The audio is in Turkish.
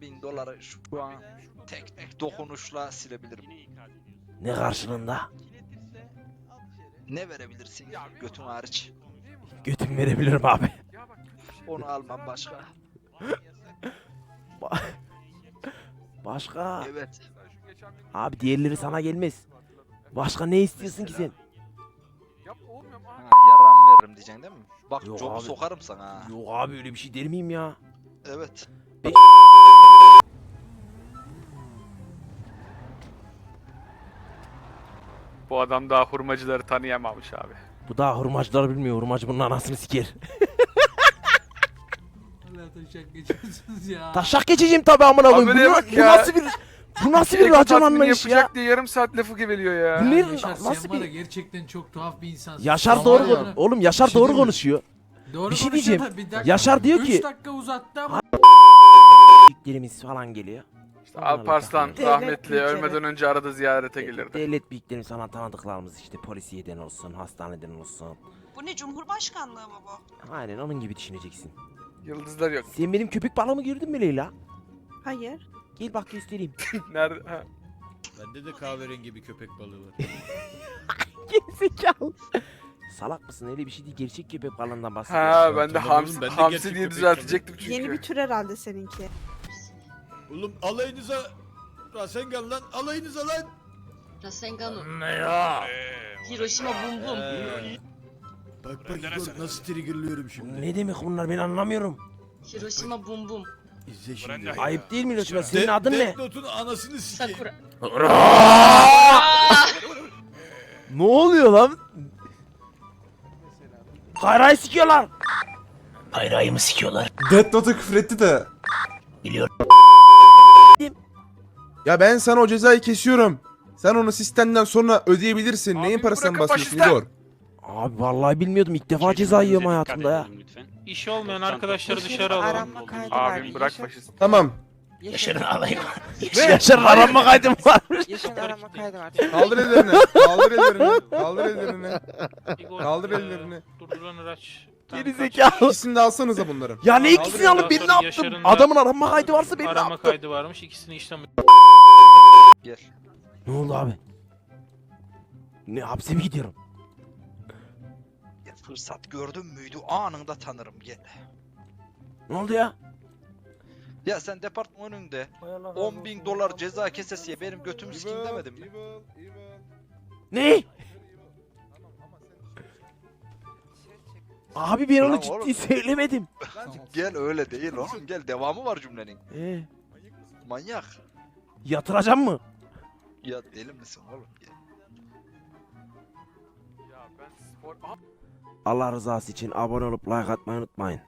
10 bin doları şu an tek tek dokunuşla silebilirim. Ne karşılığında? Ne verebilirsin götün hariç? Götüm verebilirim abi. Onu almam başka. Ba- Başka? Evet. Abi diğerleri sana gelmez. Başka ne istiyorsun ki sen? Ha, yaram veririm diyeceksin değil mi? Bak Yok abi. sokarım sana. ha. Yok abi öyle bir şey der miyim ya? Evet. Bu adam daha hurmacıları tanıyamamış abi. Bu daha hurmacılar bilmiyor. Hurmacı bunun anasını siker. Hala taşak geçiyorsunuz ya. Taşak geçeceğim tabi amına koyayım. Bu, na- bak bu ya. nasıl bir bu nasıl bir Eko racon anlayışı ya? yapacak diye yarım saat lafı geveliyor ya. Bu ne- Yaşar nasıl sen var ya bir- gerçekten çok tuhaf bir insansın. Yaşar Ama doğru var ya- kon- Oğlum Yaşar şey doğru diyeyim mi? konuşuyor. Doğru Bir şey konuşuyor diyeceğim. da bir dakika. Yaşar diyor Üç ki- dakika uzattı ama Büyüklerimiz falan geliyor. İşte Alparslan Devlet rahmetli ölmeden önce arada ziyarete gelirdi. Devlet büyüklerimiz falan tanıdıklarımız işte polisiyeden olsun, hastaneden olsun. Bu ne Cumhurbaşkanlığı mı bu? Aynen onun gibi düşüneceksin. Yıldızlar yok. Sen benim köpek balığımı gördün mü Leyla? Hayır. Gel bak göstereyim. Nerede? Ha. Bende de kahverengi bir köpek balığı var. Gerizekalı. Salak mısın öyle bir şey değil gerçek köpek balığından bahsediyorum. Ha ben de Tamam hamsi, ben de hamsi gerçek diye köpek düzeltecektim çünkü. Yeni bir tür herhalde seninki. Oğlum alayınıza Rasengan lan alayınıza lan. Rasengan Ne ya? Hiroşima bum bum. Ee, Bak bak Igor nasıl triggerlıyorum şimdi. Ne demek bunlar ben anlamıyorum. Hiroşima bum bum. İzle şimdi. Ayıp değil mi Hiroşima? Senin De- adın ne? Death Note'un anasını sikeyim. Sakura. Ne oluyor lan? Kayrayı sikiyorlar. Kayrayı mı sikiyorlar? Death Note'a küfür etti de. Biliyorum. Ya ben sana o cezayı kesiyorum. Sen onu sistemden sonra ödeyebilirsin. Abi Neyin parasından bırakın bahsediyorsun faşistler. Igor? Abi vallahi bilmiyordum ilk defa ceza yiyorum hayatımda ya. İşi olmayan arkadaşları dışarı alalım. Aranma kaydı Abim bırak faşist. Tamam. Yaşar'ın alayım. Yaşar'ın aranma kaydım var. Yaşar arama kaydı var. Kaldır ellerini. Kaldır ellerini. Kaldır ellerini. Kaldır ellerini. Durduran araç. Geri zekalı. İkisini de alsanıza bunların. Ya ne ikisini alıp ne Sonra yaptım? Yaşar'ın da Adamın aranma kaydı varsa ne Arama yaptım? kaydı varmış. ikisini işlem Gel. Ne oldu abi? Ne hapse mi gidiyorum? Ya Fırsat gördün müydü anında tanırım gel. Ne oldu ya? Ya sen departman önünde 10 bin dolar ceza kesesiye benim götümü sikeyim demedim mi? Ne? Abi ben onu Lan ciddi oğlum. söylemedim. Gel öyle değil oğlum gel devamı var cümlenin. Ee, Manyak. Yatıracağım mı? Ya deli misin oğlum gel. Ya ben spor... Allah rızası için abone olup like atmayı unutmayın.